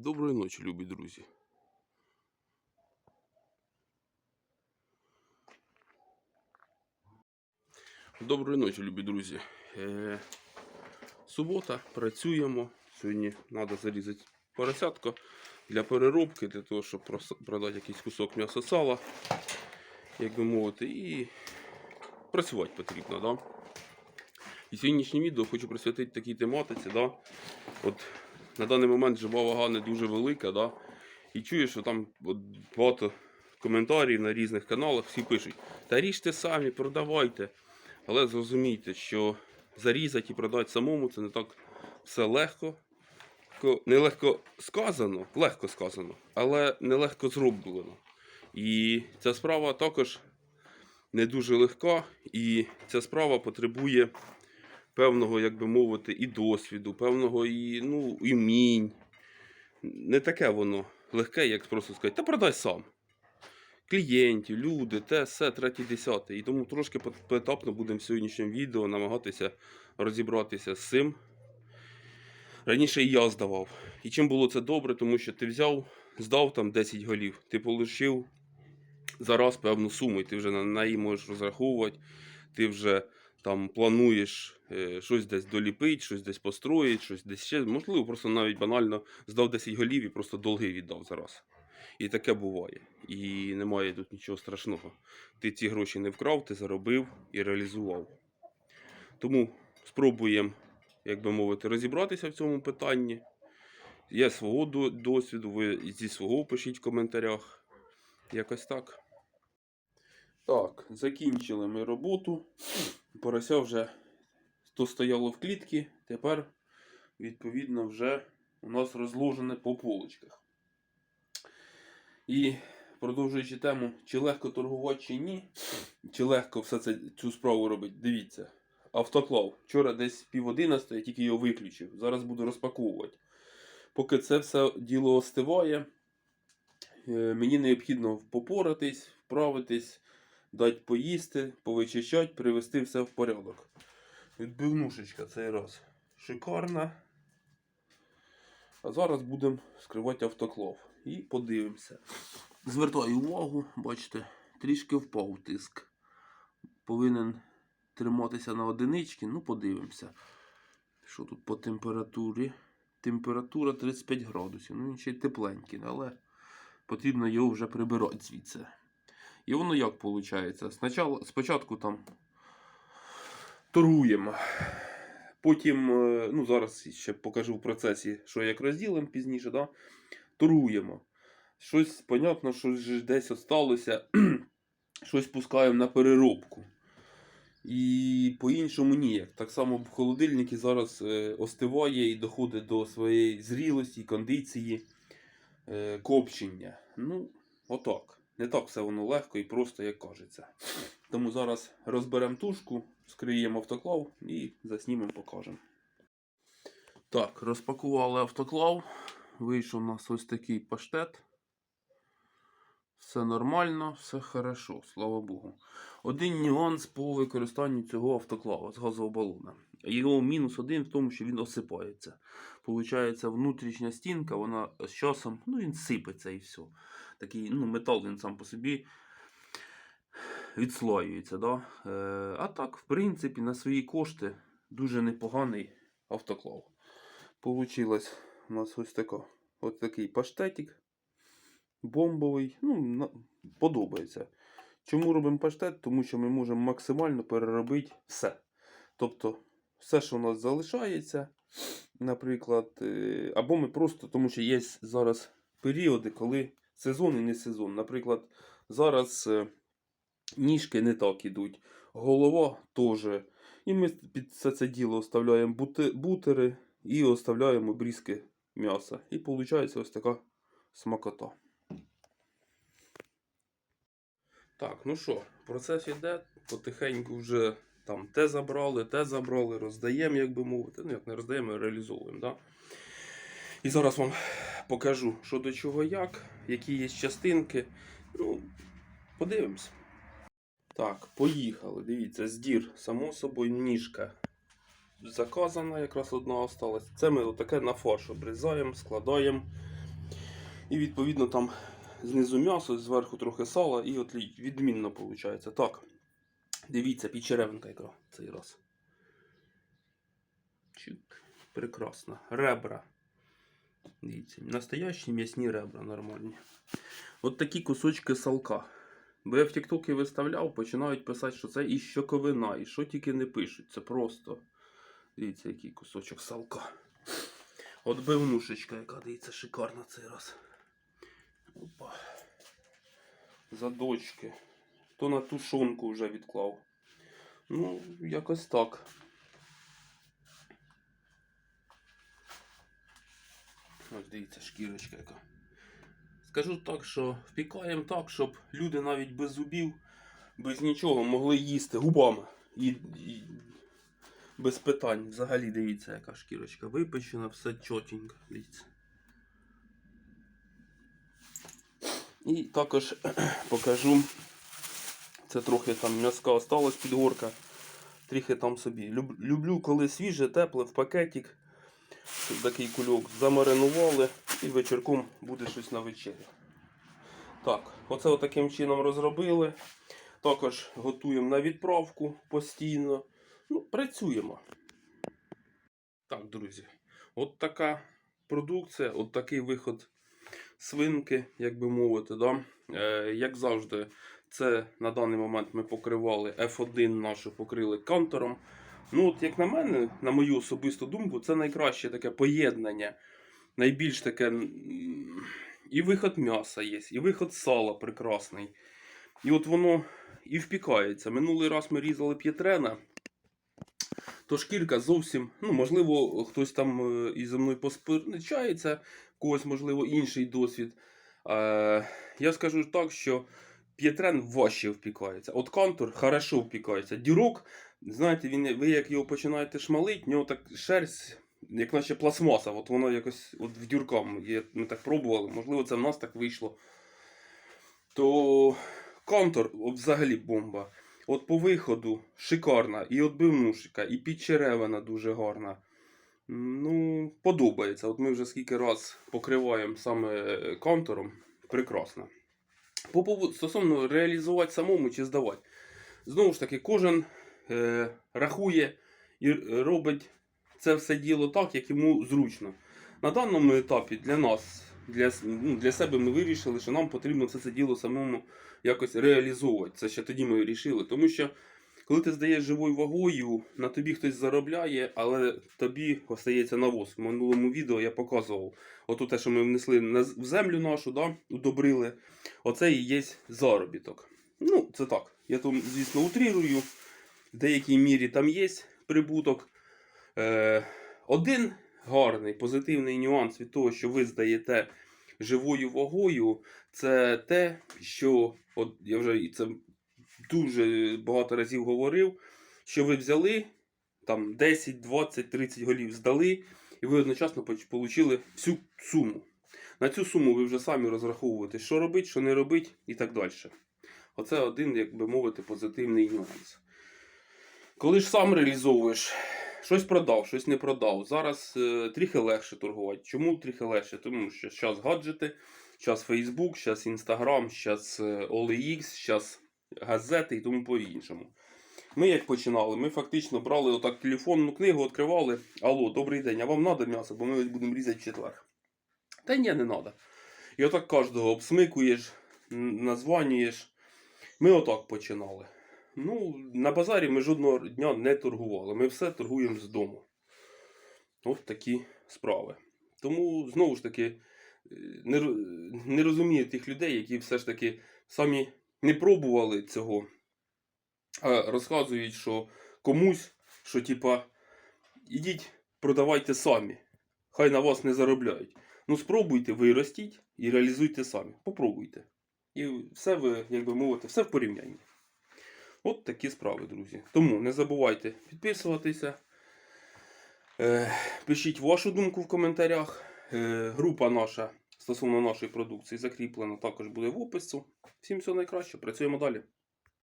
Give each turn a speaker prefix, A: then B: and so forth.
A: Доброї ночі, любі друзі. Доброї ночі, любі друзі. Е, субота, працюємо. Сьогодні треба зарізати поросятко для переробки, для того, щоб продати якийсь кусок м'яса сала, як би мовити, і працювати потрібно. Да? І сьогоднішнє відео хочу присвятити такій тематиці. Да? От на даний момент жива вага не дуже велика, да? і чую, що там багато коментарів на різних каналах, всі пишуть, та ріжте самі, продавайте. Але зрозумійте, що зарізати і продати самому це не так все легко. Ко- Нелегко сказано, легко сказано, але нелегко зроблено. І ця справа також не дуже легка, і ця справа потребує певного, як би мовити, і досвіду, певного і, ну, і вмінь. Не таке воно легке, як просто сказати, та продай сам. Клієнтів, люди, те, все, третє, десяте. І тому трошки поетапно будемо в сьогоднішньому відео намагатися розібратися з цим. Раніше і я здавав. І чим було це добре, тому що ти взяв, здав там 10 голів, ти полишив зараз певну суму, і ти вже на неї можеш розраховувати, ти вже там плануєш щось десь доліпити, щось десь построїти, щось десь ще. Можливо, просто навіть банально здав 10 голів і просто долги віддав зараз. І таке буває. І немає тут нічого страшного. Ти ці гроші не вкрав, ти заробив і реалізував. Тому спробуємо, як би мовити, розібратися в цьому питанні. Я свого досвіду, ви зі свого пишіть в коментарях. Якось так. Так, закінчили ми роботу. Порося вже то стояло в клітці, тепер, відповідно, вже у нас розложене по полочках. І продовжуючи тему, чи легко торгувати, чи ні, чи легко все це, цю справу робити, дивіться. Автоклав. Вчора десь пів одинадцятої, я тільки його виключив. Зараз буду розпаковувати. Поки це все діло остиває, е, мені необхідно попоратись, вправитись, дати поїсти, повичищати, привести все в порядок. Відбивнушечка цей раз шикарна. А зараз будемо скривати автоклав. І подивимося. Звертаю увагу, бачите, трішки впав тиск. Повинен триматися на одиничці. Ну, подивимося. Що тут по температурі? Температура 35 градусів. Ну, він ще й тепленький, але потрібно його вже прибирати звідси. І воно як виходить? Спочатку, там торгуємо. Потім, е, ну зараз ще покажу в процесі, що як розділимо пізніше, да? торгуємо. Щось, понятно, щось десь осталося, щось пускаємо на переробку. І по-іншому ніяк. Так само в холодильнику зараз е, остиває і доходить до своєї зрілості, кондиції, е, копчення. Ну, отак. Не так все воно легко і просто, як кажеться. Тому зараз розберемо тушку, скриємо автоклав і заснімемо, покажемо. Так, розпакували автоклав. Вийшов у нас ось такий паштет. Все нормально, все хорошо, слава Богу. Один нюанс по використанню цього автоклава з газового балона. Його мінус один в тому, що він осипається. Получається, внутрішня стінка, вона з часом ну, він сипеться і все. Такий ну, метал він сам по собі відслоюється. Да? Е, а так, в принципі, на свої кошти дуже непоганий автоклав. Получилось у нас ось така, ось такий паштетик. Бомбовий. Ну, подобається. Чому робимо паштет? Тому що ми можемо максимально переробити все. Тобто, все, що у нас залишається, наприклад, е, або ми просто, тому що є зараз періоди, коли сезон і не сезон. Наприклад, зараз е, ніжки не так ідуть, голова теж. І ми під все це діло оставляємо бутери і оставляємо обрізки м'яса. І виходить ось така смакота. Так, ну що, процес іде, потихеньку вже там те забрали, те забрали, роздаємо, як би мовити. Ну, як не роздаємо, реалізовуємо. Да? І зараз вам покажу, що до чого як, які є частинки. Ну, подивимось. Так, поїхали. Дивіться, здір, само собою, ніжка заказана, якраз одна осталась. Це ми отаке на фарш обрізаємо, складаємо І відповідно там знизу м'ясо, зверху трохи сала, і от відмінно виходить. Так. Дивіться, підчеревинка яка цей раз. Чик. Прекрасно. Ребра. Дивіться, настоящі м'ясні ребра нормальні. От такі кусочки салка. Бо я в Тіктокі виставляв, починають писати, що це і щоковина, і що тільки не пишуть. Це просто. Дивіться, який кусочок салка. От бивнушечка, яка дивіться, шикарна цей раз. Опа. Задочки. То на тушонку вже відклав. Ну, якось так. Ось дивіться, шкірочка яка. Скажу так, що впікаємо так, щоб люди навіть без зубів, без нічого могли їсти губами. І, і без питань. Взагалі дивіться, яка шкірочка випечена, все чотенько. Дивіться. І також покажу. Це трохи там м'язка осталось під горка. Трохи там собі. Люб- Люблю, коли свіже, тепле, в пакетик. Такий кульок замаринували і вечірком буде щось на вечерю. Так, оце таким чином розробили. Також готуємо на відправку постійно. Ну, працюємо. Так, друзі, от така продукція, от такий виход свинки, як би мовити. Да? Е, як завжди, це на даний момент ми покривали F1 нашу покрили кантором. Ну, от як на мене, на мою особисту думку, це найкраще таке поєднання. Найбільш таке. І виход м'яса є, і виход сала прекрасний. І от воно і впікається. Минулий раз ми різали п'єтрена, то шкірка зовсім, ну, можливо, хтось там е, і зі мною посперечається, когось, можливо, інший досвід. Е, я скажу так, що п'єтрен важче впікається. От кантор хорошо впікається. Дюрок, знаєте, він, ви як його починаєте шмалити, в нього так шерсть, як наче пластмаса, от воно якось от в дюркам. Є- Ми так пробували, можливо, це в нас так вийшло. То кантор от взагалі бомба. От по виходу шикарна, і отбивнушка, і підчеревина дуже гарна. Ну, подобається. От ми вже скільки раз покриваємо саме контуром. Прекрасно. По поводу стосовно реалізувати самому чи здавати. Знову ж таки, кожен е, рахує і робить це все діло так, як йому зручно. На даному етапі для нас, для, ну, для себе ми вирішили, що нам потрібно все це діло самому якось реалізовувати. Це ще тоді ми вирішили. Тому що коли ти здаєш живою вагою, на тобі хтось заробляє, але тобі остається навоз. В минулому відео я показував. Ото те, що ми внесли в землю нашу, да, удобрили. Оце і є заробіток. Ну, це так. Я там, звісно, утрірую. В деякій мірі там є прибуток. Е, один гарний позитивний нюанс від того, що ви здаєте живою вагою, це те, що от я вже це дуже багато разів говорив, що ви взяли там 10, 20, 30 голів здали, і ви одночасно отримали всю суму. На цю суму ви вже самі розраховуєте, що робить, що не робить і так далі. Оце один, як би мовити, позитивний нюанс. Коли ж сам реалізовуєш, щось продав, щось не продав. Зараз е, трохи легше торгувати. Чому трохи легше? Тому що зараз гаджети, зараз Facebook, зараз Instagram, зараз OLX, зараз газети і тому по-іншому. Ми як починали, ми фактично брали отак телефонну книгу, відкривали. Алло, добрий день, а вам треба м'ясо, бо ми будемо різати четвер. Та ні, не треба. І отак кожного обсмикуєш, названюєш. Ми отак починали. Ну, на базарі ми жодного дня не торгували. Ми все торгуємо з дому. От такі справи. Тому, знову ж таки, е, не розумію тих людей, які все ж таки самі не пробували цього, а розказують, що комусь, що типа, ідіть, продавайте самі. Хай на вас не заробляють. Ну, спробуйте, виростіть і реалізуйте самі. Попробуйте. І все ви, як би мовити, все в порівнянні. От такі справи, друзі. Тому не забувайте підписуватися. Е, пишіть вашу думку в коментарях. Е, група наша стосовно нашої продукції закріплена також буде в описі. Всім всього найкраще. Працюємо далі.